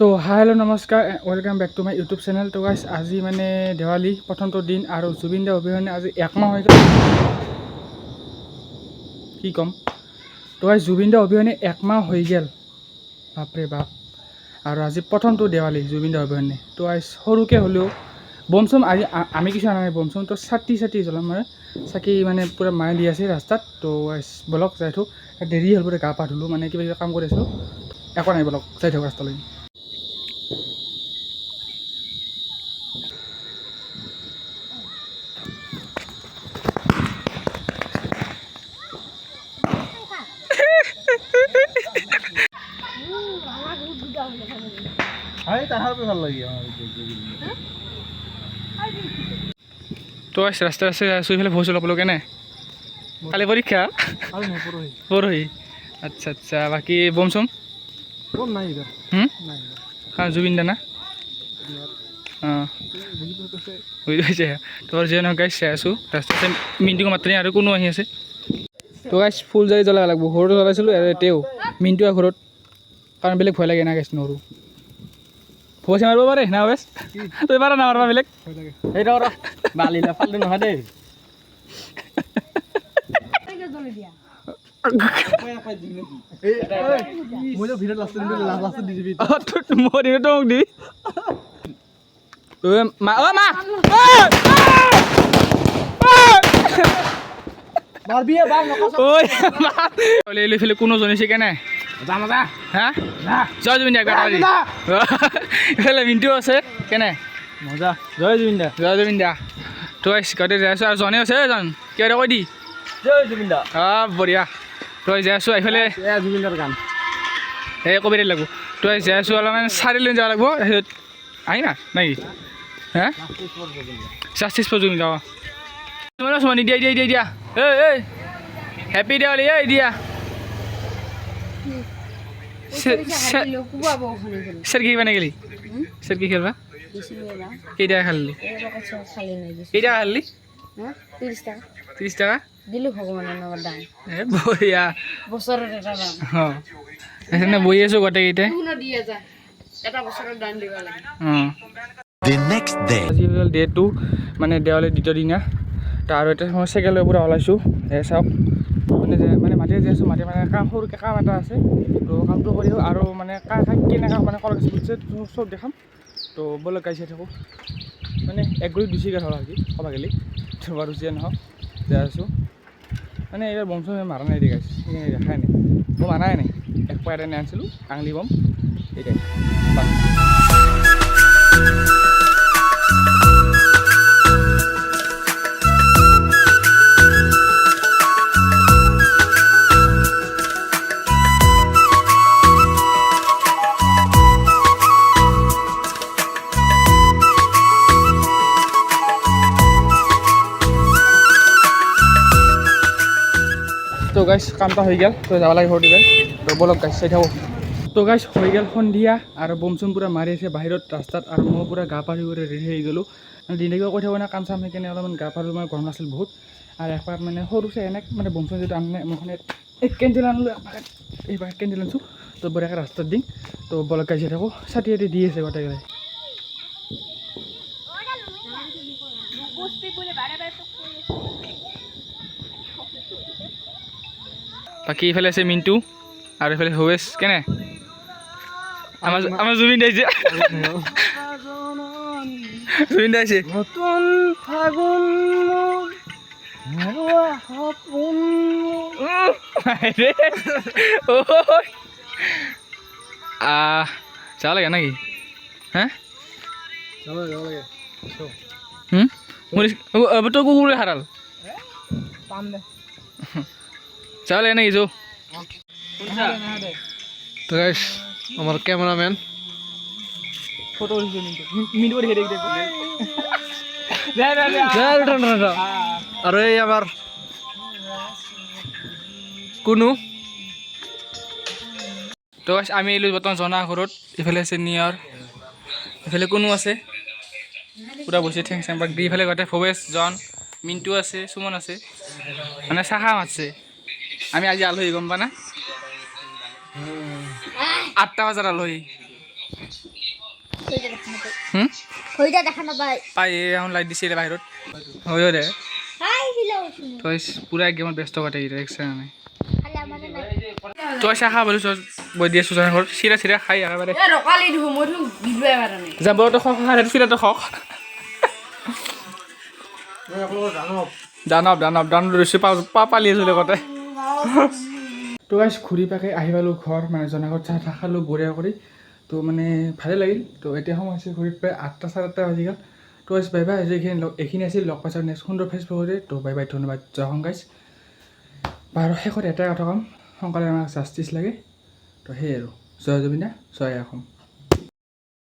তো হেল্ল' নমস্কাৰ welcome back to my YouTube channel তো গাইছ আজি মানে দেৱালী, প্ৰথমটো দিন আৰু জুবিন দা অবিহনে আজি একমাহ হৈ কি ক'ম? তো গাইছ জুবিন দা অবিহনে একমাহ হৈ গ'ল। বাপৰে বাপ। আৰু আজি প্ৰথমটো দেৱালী, জুবিন দা অবিহনে। তো গাইছ সৰুকৈ হ'লেও বম চম আজি আমি কিছু আনা নাই বম তো চাতি চাতি জ্বলাম মানে। চাকি মানে পূৰা মায়ে দি আছে ৰাস্তাত। তো গাইছ বলক যাই থাকোঁ দেৰি হ'ল বোলে গা পা ধুলোঁ মানে কিবা কিবি কাম কৰি আছিলোঁ। একো নাই বলক, যাই থাকোঁ ৰাস্তালৈ হয় তাহার ভালো লাগে আমার তো আছ ৰাস্তাই ৰাস্তাই আছোঁ এইফালে ভোজ অলপ কেনে? কালি পৰীক্ষা আর নাই আচ্ছা আচ্ছা বাকী বম নাই হুম? নাই হা জুবিন দানা অঁ বুঝি পাইছে বুজি পাইছে তোমাৰ যিয়ে নহওক গাইছ চাই আছোঁ ৰাস্তাতে মিণ্টুক মাত্ৰ আৰু কোনো আহি আছে। তো গাইছ ফুল জাৰি জ্বলাব লাগিব। ঘৰতো জ্বলাইছিলোঁ আৰু তেও মিণ্টু ঘৰত কাৰণ বেলেগ ভয় লাগে না গাইছ নৰো ভয় মাৰিব পাৰে না বেছ তই পাৰা না মাৰিবা বেলেগ? বালিলে ফালটো নহয় দেই মা কোনো জনিছে কেনে যা হা জয় জুবিন দা গাড়ী এইফালে মিণ্টু আছে কেনে মজা জয় জুবিন দা জয় জুবিন দা তই গাড়ীতে যাই আছোঁ আৰু জনে আছে এজন কিয় কৈ দা অঁ বঢ়িয়া। তই যাই আছোঁ এইফালে। এ জুবিন দাৰ গান। এই কবিতা লাগব। তই যাই আছোঁ অলপমান চাৰিলৈ যাব লাগিব। তাৰপিছত আহি না নেকি হা? জাষ্টিছ ফৰ জুবিন দা অঁ। তোমাৰ চুমানি দিয়া দিয়া দিয়া দিয়া। এই এই হেপী দেৱালী এই দিয়া। চেৰকি খেলিবা নেগেলি চেৰকি খেলবা? কেইটা খালি? কেইটা খালি? ত্ৰিছ টকা। ত্ৰিছ টকা? দিলোঁ ভগৱানৰ নামত দাম এ বঢ়িয়া বছৰত এটা দাম অঁ সেইকাৰণে বহি আছোঁ গোটেইকেইটাই কোনো দিয়ে যায় এটা বছৰত দাম দিব লাগে। অঁ The next day. আজি হ'ল ডে টু মানে দেৱালীৰ দ্বিতীয় দিনা। তাৰ এতিয়া মই চাইকেলৰ পৰা ওলাইছোঁ এ চাওক। মানে যে মানে মাটিৰে যাই আছোঁ মাটিৰ মানে কাম সৰুকৈ কাম এটা আছে। তো কামটো কৰি আৰু মানে কা কা কেনেকৈ মানে কৰা গৈছে চব দেখাম। তো ব'লক গাই চাই থাকোঁ। মানে এক গুৰি দুই চিগাৰ হ'ল আজি ক'ব গ'লে। বাৰু যিয়ে নহওক যাই আছোঁ। মানে এইবাৰ বম চম মাৰা নাই দেখাইছে দেখাই নাই। মই মাৰাই নাই, এক এটা আনিছিলোঁ আঙলি বম। এইটাই। তো গাইছ কামটা হৈ গ'ল, তো যাব লাগে ঘৰত দিবে তো বলক গাইছ চাই থাকোঁ। তো গাইছ হৈ গ'ল সন্ধিয়া আৰু বম চম পূৰা মাৰি আছে বাহিৰত, ৰাস্তাত আৰু মই পূৰা গা পা ধুই কৰি ৰেডি হৈ গ'লোঁ। মানে দিনটো কৈ থাকোঁ না, কাম চাম সেইকাৰণে অলপমান গা পা ধুই মানে গৰম আছিল বহুত। আৰু একপাক মানে সৰু চাই এনেক মানে বম চম যিটো আনে, মই মানে এক কেণ্ডেল আনিলোঁ পাকেট কেণ্ডেল আনিছোঁ। তো বঢ়িয়াকৈ ৰাস্তাত দিম। তো বলক গাইছ থাকোঁ। ছাতি দি আছে গোটেইকেইটাই বাকী এইফালে আছে মিণ্টু আৰু এইফালে হৱেশ কেনে? আমাৰ আমাৰ জুবিন দা আহিছে জুবিন দা আহিছে নতুন ফাগুন যাব লাগে নেকি? হা? মোৰ তই কুকুৰে হাৰাল। পাম দে। লাগে নেকি যৌ তো ফটো মিণ্টু দেখি দেখি আৰু এই আমাৰ কোনো। তো আমি আহিলোঁ বৰ্তমান জনা ঘৰত ইফালে আছে নিয়ৰ। ইফালে কোনো আছে। পূৰা বসি ঠেং চেং বাক দি ইফালে গোটেই ভৱেশ জন মিণ্টু আছে সুমন আছে। মানে চাহা মাতছে। আমি আজি আলহী গম পা না আঠটা বজাত আলহী। হুম? খৰিটা দেখা নাপায় পাই এখন লাইট দিছিলে বাহিৰত। হয় দে তই পুৰা গেমত ব্যস্ত থাকি দেখিছে নাই? তই চাহ খা বোলো তই বৈ দি আছোঁ ঘৰত চিৰা চিৰা খাই একেবাৰে। যাব তই খক চিৰাটো খক দানৱ। দানৱ দানৱ ৰচি পা পা পালি আছোঁ লগতে। তো গাইছ ঘূৰি পাকে আহি পালোঁ ঘৰ মানে জনাঘৰত চাহ তাহ খালোঁ বঢ়িয়া কৰি। তো মানে ভালে লাগিল। তো এতিয়া সময় হৈছে ঘূৰি প্ৰায় আঠটা চাৰে আঠটা বাজি গ'ল। তো গাইছ বাই বাই আজি এইখিনি এইখিনি আছিল লগ পাইছোঁ নেক্সট সুন্দৰ ফেচবুকতে তো বাই বাই ধন্যবাদ। জয় সংগাইছ বাৰু শেষত এটাই কথা ক'ম। সোনকালে আমাক জাষ্টিছ লাগে। তো সেয়ে আৰু। জয় জুবিনা জয় অসম